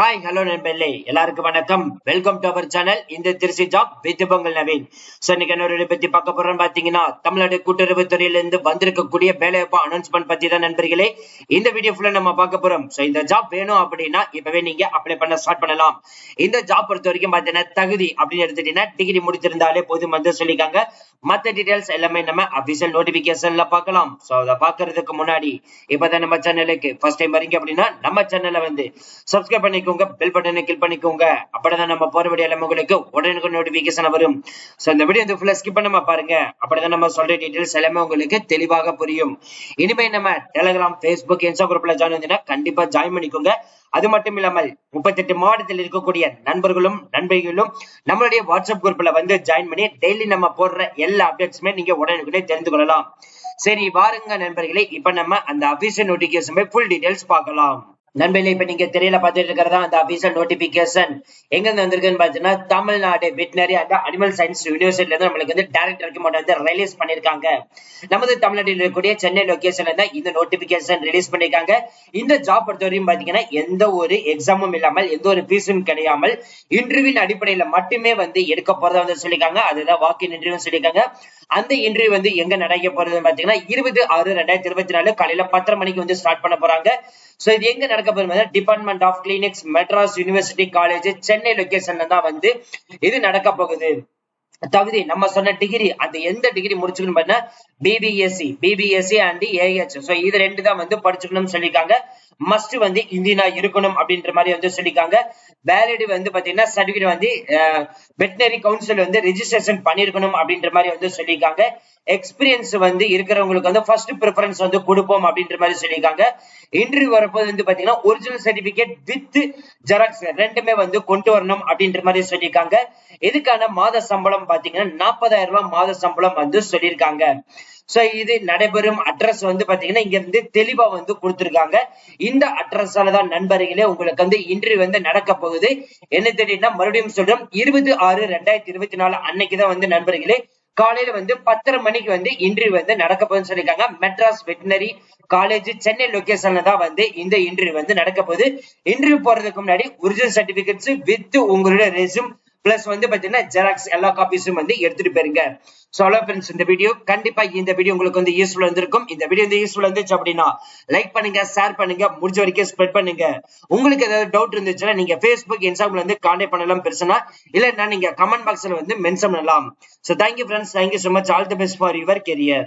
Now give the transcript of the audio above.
Hi hello நண்பர்களே. எல்லாருக்கும் வணக்கம். வெல்கம் டு அவர் சேனல் இந்த Trichy job with Pongal Naveen. So இன்னைக்கு என்ன பத்தி பார்க்க போறோம்னு பாத்தீங்கன்னா தமிழ்நாடு கூட்டுறவு துறையில இருந்து வந்திருக்கக்கூடிய வேலைவாய்ப்பு அனௌன்ஸ்மெண்ட் பத்தி தான் நண்பர்களே. இந்த வீடியோ ஃபுல்லா நம்ம பார்க்க போறோம். சோ இந்த ஜாப் வேணும் அப்படின்னா இப்பவே நீங்க அப்ளை பண்ண ஸ்டார்ட் பண்ணலாம். இந்த ஜாப் பொறுத்த வரைக்கும் பாத்தீங்கன்னா தகுதி அப்படின்னு எடுத்துட்டீங்கன்னா டிகிரி முடிச்சிருந்தாலே போதும் வந்து சொல்லிக்காங்க மத்த டீடைல்ஸ் எல்லாமே நம்ம அபிஷியல் நோட்டிபிகேஷன்ல பார்க்கலாம். சோ அதை பாக்குறதுக்கு முன்னாடி இப்பதான் நம்ம சேனலுக்கு ஃபர்ஸ்ட் டைம் வரீங்க அப்படின்னா நம்ம சேனலை வந்து சப்ஸ்கிரைப் பண்ணிக்கோங்க பெல் பட்டனை கிளிக் பண்ணிக்கோங்க. அப்படிதான் நம்ம போற வீடியோ எல்லாம் உங்களுக்கு உடனுக்கு நோட்டிபிகேஷன் வரும். சோ இந்த வீடியோ ஃபுல்லா ஸ்கிப் பண்ணாம பாருங்க. அப்படிதான் நம்ம சொல்ற டீடைல்ஸ் எல்லாமே உங்களுக்கு தெளிவாக புரியும். இனிமே நம்ம டெலிகிராம் ஃபேஸ்புக் இன்ஸ்டா குரூப்ல ஜாயின் வந்தீங்கன்னா கண்டிப்பா ஜாயின் பண்ணிக்கோங்க. அது மட்டும் இல்லாமல் முப்பத்தெட்டு மாவட்டத்தில் இருக்கக்கூடிய நண்பர்களும் நண்பர்களும் நம்மளுடைய வாட்ஸ்அப் குரூப்ல வந்து ஜாயின் பண்ணி டெய்லி நம்ம போடுற எல்லா அப்டேட்ஸுமே நீங்க உடனுக்குடனே தெரிந்து கொள்ளலாம். சரி வாருங்க நண்பர்களே. இப்ப நம்ம அந்த அபிஷியல் நோட்டிபிகேஷன் ஃபுல் டீடைல்ஸ் பார்க்கலாம். நண்பர்களே இப்ப நீங்க தெரியல பார்த்துட்டு இருக்கிறதா? அந்த அபிஷியல் நோட்டிபிகேஷன் எங்க இருந்து வந்திருக்குன்னு பாத்தீங்கன்னா Tamil Nadu veterinary and animal science யூனிவர்சிட்டில இருந்து நம்மளுக்கு வந்து டைரக்ட் ரெக்கமெண்ட் வந்து ரிலீஸ் பண்ணிருக்காங்க நமது தமிழ்நாட்டில் இருக்கக்கூடிய சென்னை லொகேஷன்ல தான் இந்த நோட்டிபிகேஷன் ரிலீஸ் பண்ணிருக்காங்க இந்த ஜாப் பொறுத்தவரையும் பாத்தீங்கன்னா எந்த ஒரு எக்ஸாமும் இல்லாமல் எந்த ஒரு ஃபீஸும் கிடையாமல் இன்டர்வியூ அடிப்படையில மட்டுமே வந்து எடுக்க போறதா வந்து சொல்லிருக்காங்க அதுதான் வாக்கு இன்டர்வியூ சொல்லியிருக்காங்க. அந்த இன்டர்வியூ வந்து எங்க நடக்க போறதுன்னு பாத்தீங்கன்னா இருபது ஆறு ரெண்டாயிரத்தி இருபத்தி நாலு காலையில பத்தரை மணிக்கு வந்து ஸ்டார்ட் பண்ண போறாங்க. சோ இது எங்க நடக்க போகுது department of clinics Madras university college Chennai லொகேஷன்ல தான் வந்து இது நடக்க போகுது. தகுதி நம்ம சொன்ன டிகிரி அந்த எந்த டிகிரி முடிச்சுக்கணும் பார்த்தீங்கன்னா BVSc BVSc and AH so இது ரெண்டு தான் வந்து படிச்சுக்கணும்னு சொல்லியிருக்காங்க. மஸ்ட் வந்து இந்தியனா இருக்கணும் அப்படின்ற மாதிரி வந்து சொல்லியிருக்காங்க. வேலிடி வந்து பாத்தீங்கன்னா சர்டிபிகேட் வந்து வெட்டினரி கவுன்சில் வந்து ரெஜிஸ்ட்ரேஷன் பண்ணிருக்கணும் அப்படின்ற மாதிரி வந்து சொல்லியிருக்காங்க. எக்ஸ்பீரியன்ஸ் வந்து இருக்கிறவங்களுக்கு வந்து ஃபர்ஸ்ட் ப்ரிஃபரன்ஸ் வந்து கொடுப்போம் அப்படின்ற மாதிரி சொல்லியிருக்காங்க. இன்டர்வியூ வரப்போது வந்து பாத்தீங்கன்னா ஒரிஜினல் சர்டிபிகேட் வித் ஜெராக்ஸ் ரெண்டுமே வந்து கொண்டு வரணும் அப்படின்ற மாதிரி சொல்லியிருக்காங்க. இதுக்கான மாத சம்பளம் பாத்தீங்கன்னா நாற்பதாயிரம் ரூபாய் மாத சம்பளம் வந்து சொல்லியிருக்காங்க. சோ இது நடைபெறும் அட்ரஸ் வந்து பாத்தீங்கன்னா இங்க இருந்து தெளிவா வந்து கொடுத்திருக்காங்க. இந்த அட்ரஸால தான் நண்பர்களே உங்களுக்கு வந்து இன்று வந்து நடக்க போகுது. என்ன தெரியும்னா மறுபடியும் சொல்றோம். இருபது ஆறு ரெண்டாயிரத்தி இருபத்தி நாலு அன்னைக்குதான் வந்து நண்பர்களே காலையில வந்து பத்தரை மணிக்கு வந்து இன்டர்வியூ வந்து நடக்க போகுதுன்னு சொல்லியிருக்காங்க. மெட்ராஸ் வெட்டினரி காலேஜ் சென்னை லொகேஷன்ல தான் வந்து இந்த இன்டர்வியூ வந்து நடக்க போகுது. இன்டர்வியூ போறதுக்கு முன்னாடி ஒரிஜினல் சர்டிபிகேட்ஸ் வித் உங்களுடைய ரெசியூம் பிளஸ் வந்து பாத்தீங்கன்னா ஜெராக்ஸ் எல்லா காப்பீஸும் வந்து எடுத்துட்டு போயிருங்க. சோ ஹலோ ஃப்ரெண்ட்ஸ் இந்த வீடியோ கண்டிப்பா இந்த வீடியோ உங்களுக்கு வந்து யூஸ்ஃபுல் வந்திருக்கும் இந்த வீடியோ வந்து யூஸ்ஃபுல் வந்துச்சு அப்படின்னா லைக் பண்ணுங்க ஷேர் பண்ணுங்க முடிஞ்ச வரைக்கும் ஸ்ப்ரெட் பண்ணுங்க. உங்களுக்கு ஏதாவது டவுட் இருந்துச்சுன்னா நீங்க ஃபேஸ்புக் இன்ஸ்டாகிராம்ல வந்து கான்டாக்ட் பண்ணலாம் பெருசுனா இல்லைன்னா நீங்க கமெண்ட் பாக்ஸ்ல வந்து மென்ஷன் பண்ணலாம். So thank you friends thank you so much all the best for your career